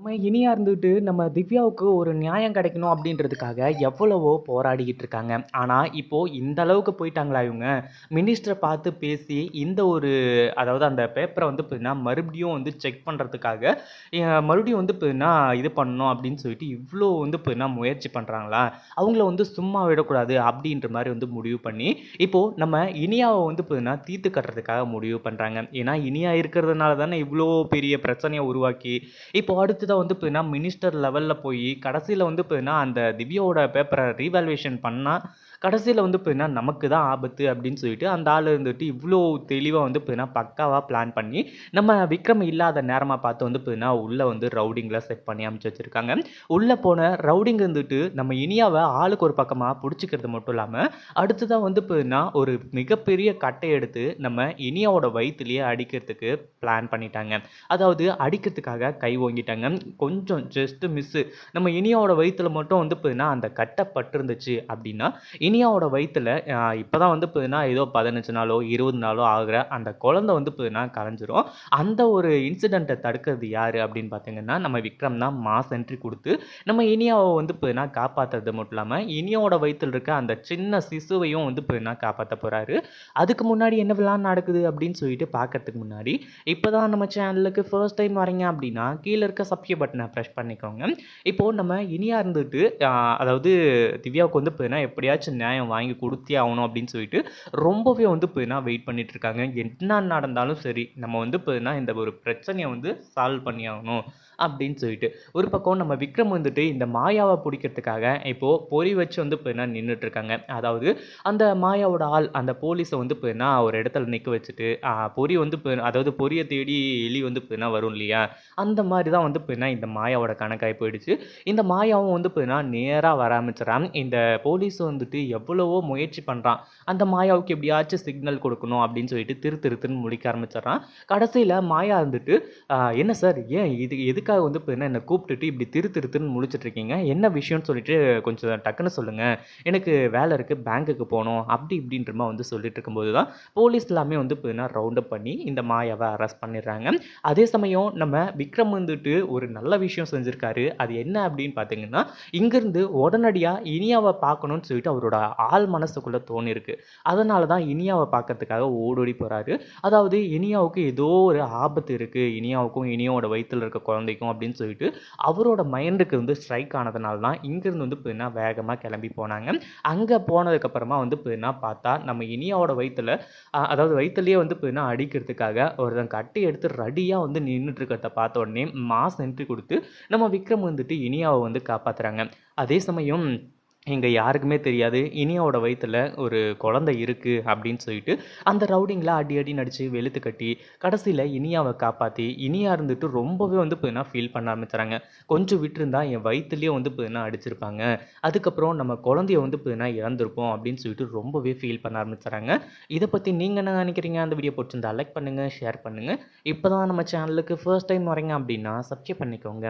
நம்ம இனியா இருந்துட்டு நம்ம திவ்யாவுக்கு ஒரு நியாயம் கிடைக்கணும் அப்படின்றதுக்காக எவ்வளவோ போராடிக்கிட்டு இருக்காங்க. ஆனால் இப்போது இந்த அளவுக்கு போயிட்டாங்களா இவங்க? மினிஸ்டரை பார்த்து பேசி இந்த ஒரு அதாவது அந்த பேப்பரை வந்து பார்த்தீங்கன்னா, மறுபடியும் வந்து செக் பண்ணுறதுக்காக மறுபடியும் வந்து பார்த்தீங்கன்னா, இது பண்ணணும் அப்படின்னு சொல்லிட்டு இவ்வளோ வந்து பார்த்தீங்கன்னா முயற்சி பண்ணுறாங்களா அவங்கள வந்து சும்மா விடக்கூடாது அப்படின்ற மாதிரி வந்து முடிவு பண்ணி, இப்போது நம்ம இனியாவை வந்து பார்த்தீங்கன்னா, தீர்த்து கட்டுறதுக்காக முடிவு பண்ணுறாங்க ஏன்னா, இனியா இருக்கிறதுனால தானே இவ்வளோ பெரிய பிரச்சனையை உருவாக்கி, இப்போ தான் வந்து பார்த்தீங்கன்னா, மினிஸ்டர் லெவல்ல போய் கடைசியில் வந்து பார்த்தீங்கன்னா, அந்த திவ்யாவோட பேப்பரை ரீவால்வேஷன் பண்ணால் கடைசியில் வந்து பார்த்தீங்கன்னா, நமக்கு தான் ஆபத்து அப்படின்னு சொல்லிட்டு அந்த ஆள் இருந்துட்டு இவ்வளோ தெளிவாக வந்து பார்த்தீங்கன்னா, பக்காவாக பிளான் பண்ணி, நம்ம விக்ரம் இல்லாத நேரமாக பார்த்து வந்து பார்த்தீங்கன்னா, உள்ளே வந்து ரவுடிங்கில் செட் பண்ணி அமைச்சு வச்சிருக்காங்க. உள்ளே போன ரவுடிங் இருந்துட்டு நம்ம இனியாவை ஆளுக்கு ஒரு பக்கமாக பிடிச்சிக்கிறது மட்டும் இல்லாமல் அடுத்ததாக வந்து பார்த்தீங்கன்னா, ஒரு மிகப்பெரிய கட்டை எடுத்து நம்ம இனியாவோட வயிற்றுலேயே அடிக்கிறதுக்கு பிளான் பண்ணிட்டாங்க. அதாவது அடிக்கிறதுக்காக கை ஓங்கிட்டாங்க. கொஞ்சம் ஜஸ்ட் மிஸ்ஸு. நம்ம இனியாவோட வயிற்றுல மட்டும் வந்து பார்த்தீங்கன்னா, அந்த கட்டை பட்டிருந்துச்சு அப்படின்னா, இனியாவோட வயிற்றுல இப்போ தான் வந்து பார்த்தீங்கன்னா, ஏதோ 15 நாளோ, 20 நாளோ ஆகிற அந்த குழந்தை வந்து பார்த்தீங்கன்னா கலைஞ்சிரும். அந்த ஒரு இன்சிடெண்ட்டை தடுக்கிறது யார் அப்படின்னு பார்த்தீங்கன்னா, நம்ம விக்ரம் தான் மாஸ் என்ட்ரி கொடுத்து நம்ம இனியாவை வந்து பார்த்தீங்கன்னா, காப்பாற்றுறது மட்டும் இல்லாமல் இனியாவோட வயிற்றில் இருக்க அந்த சின்ன சிசுவையும் வந்து பார்த்தீங்கன்னா, காப்பாற்ற போகிறாரு அதுக்கு முன்னாடி என்ன என்னவெல்லாம் நடக்குது அப்படின்னு சொல்லிட்டு பார்க்கறதுக்கு முன்னாடி, இப்போ தான் நம்ம சேனலுக்கு ஃபர்ஸ்ட் டைம் வரீங்க அப்படின்னா, கீழே இருக்க சப்ஸ்கிரைப் பட்டனை பிரஸ் பண்ணிக்கோங்க. இப்போது நம்ம இனியா இருந்துட்டு அதாவது திவ்யாவுக்கு வந்து பார்த்தீங்கன்னா, எப்படியாச்சும் நியாயம் வாங்கி கொடுத்தே ஆகணும் அப்படின்னு சொல்லிட்டு, ரொம்பவே வந்து பார்த்தீங்கன்னா, வெயிட் பண்ணிட்டு இருக்காங்க. என்ன நடந்தாலும் சரி, நம்ம வந்து பார்த்தீங்கன்னா, இந்த ஒரு பிரச்சனையை வந்து சால்வ் பண்ணி ஆகணும் அப்படின்னு சொல்லிட்டு. ஒரு பக்கம் நம்ம விக்ரம் வந்துட்டு இந்த மாயாவை பிடிக்கிறதுக்காக இப்போது பொறி வச்சு வந்து போயினா நின்றுட்டுருக்காங்க அதாவது அந்த மாயாவோட ஆள் அந்த போலீஸை வந்து போயினா ஒரு இடத்துல நிற்க வச்சுட்டு, பொறி வந்து ப அதாவது பொரியை தேடி எலி வந்து போயினா வரும் இல்லையா? அந்த மாதிரி தான் வந்து போயினா இந்த மாயாவோட கணக்காகி போயிடுச்சு. இந்த மாயாவும் வந்து போயினா நேராக வர ஆரம்பிச்சிடறான் இந்த போலீஸ் வந்துட்டு எவ்வளவோ முயற்சி பண்ணுறான் அந்த மாயாவுக்கு எப்படியாச்சும் சிக்னல் கொடுக்கணும் அப்படின்னு சொல்லிட்டு திரு திருத்துன்னு முழிக்க ஆரம்பிச்சிடறான் கடைசியில் மாயா இருந்துட்டு, என்ன சார் ஏன் இது எதுக்கு எதுக்காக வந்து பார்த்தீங்கன்னா, என்ன கூப்பிட்டுட்டு இப்படி திரு திருத்துன்னு முடிச்சிட்ருக்கீங்க என்ன விஷயம்னு சொல்லிட்டு கொஞ்சம் டக்குன்னு சொல்லுங்கள் எனக்கு வேலை இருக்குது பேங்க்குக்கு போகணும் அப்படி இப்படின்ற மாதிரி வந்து சொல்லிட்டு இருக்கும்போது தான், போலீஸ் எல்லாமே வந்து பார்த்தீங்கன்னா, ரவுண்டப் பண்ணி இந்த மாயாவை அரெஸ்ட் பண்ணிடுறாங்க. அதே சமயம் நம்ம விக்ரம் வந்துட்டு ஒரு நல்ல விஷயம் செஞ்சுருக்காரு. அது என்ன அப்படின்னு பார்த்தீங்கன்னா, இங்கேருந்து உடனடியாக இனியாவை பார்க்கணும்னு சொல்லிட்டு அவரோட ஆள் மனசுக்குள்ளே தோணியிருக்கு. அதனால தான் இனியாவை பார்க்கறதுக்காக ஓடோடி போகிறாரு அதாவது இனியாவுக்கு ஏதோ ஒரு ஆபத்து இருக்குது இனியாவுக்கும், இனியாவோட வயிற்றில் இருக்க குழந்தைக்கும் அப்படின்னு சொல்லிட்டு, அவரோட மைண்டுக்கு வந்து ஸ்ட்ரைக் ஆனதுனால தான் இங்கேருந்து வந்து பார்த்தீங்கன்னா, வேகமாக கிளம்பி போனாங்க. அங்கே போனதுக்கப்புறமா வந்து பார்த்தீங்கன்னா, பார்த்தா நம்ம இனியாவோட வயிற்றில் அதாவது வயிற்றுலேயே வந்து பார்த்தீங்கன்னா, அடிக்கிறதுக்காக ஒருத்தன் கட்டி எடுத்து ரெடியாக வந்து நின்னுட்டு இருக்கிறத பார்த்த உடனே மாஸ் என்ட்ரி கொடுத்து நம்ம விக்ரம் வந்துட்டு இனியாவை வந்து காப்பாற்றுறாங்க அதே சமயம் இங்க யாருக்குமே தெரியாது. இனியாவோட வயிற்றில் ஒரு குழந்தை இருக்கு அப்படின்னு சொல்லிட்டு, அந்த ரவுடிங்கில் அடி அடி நடித்து வெளுத்து கட்டி, கடைசியில் இனியாவை காப்பாற்றி இனியா இருந்துட்டு ரொம்பவே வந்து பார்த்தீங்கன்னா, ஃபீல் பண்ண ஆரம்பிச்சுறாங்க. கொஞ்சம் விட்டுருந்தா என் வயிற்றுலேயே வந்து பார்த்தீங்கன்னா, அடிச்சிருப்பாங்க. அதுக்கப்புறம் நம்ம குழந்தைய வந்து பார்த்தீங்கன்னா, இறந்துருப்போம் அப்படின்னு சொல்லிட்டு ரொம்பவே ஃபீல் பண்ண ஆரம்பிச்சுறாங்க. இதை பற்றி நீங்கள் என்ன நினைக்கிறீங்க? அந்த வீடியோ பிடிச்சிருந்தா லைக் பண்ணுங்கள் ஷேர் பண்ணுங்க. இப்போ தான் நம்ம சேனலுக்கு ஃபர்ஸ்ட் டைம் வரீங்க அப்படின்னா, சப்ஸ்கிரைப் பண்ணிக்கோங்க.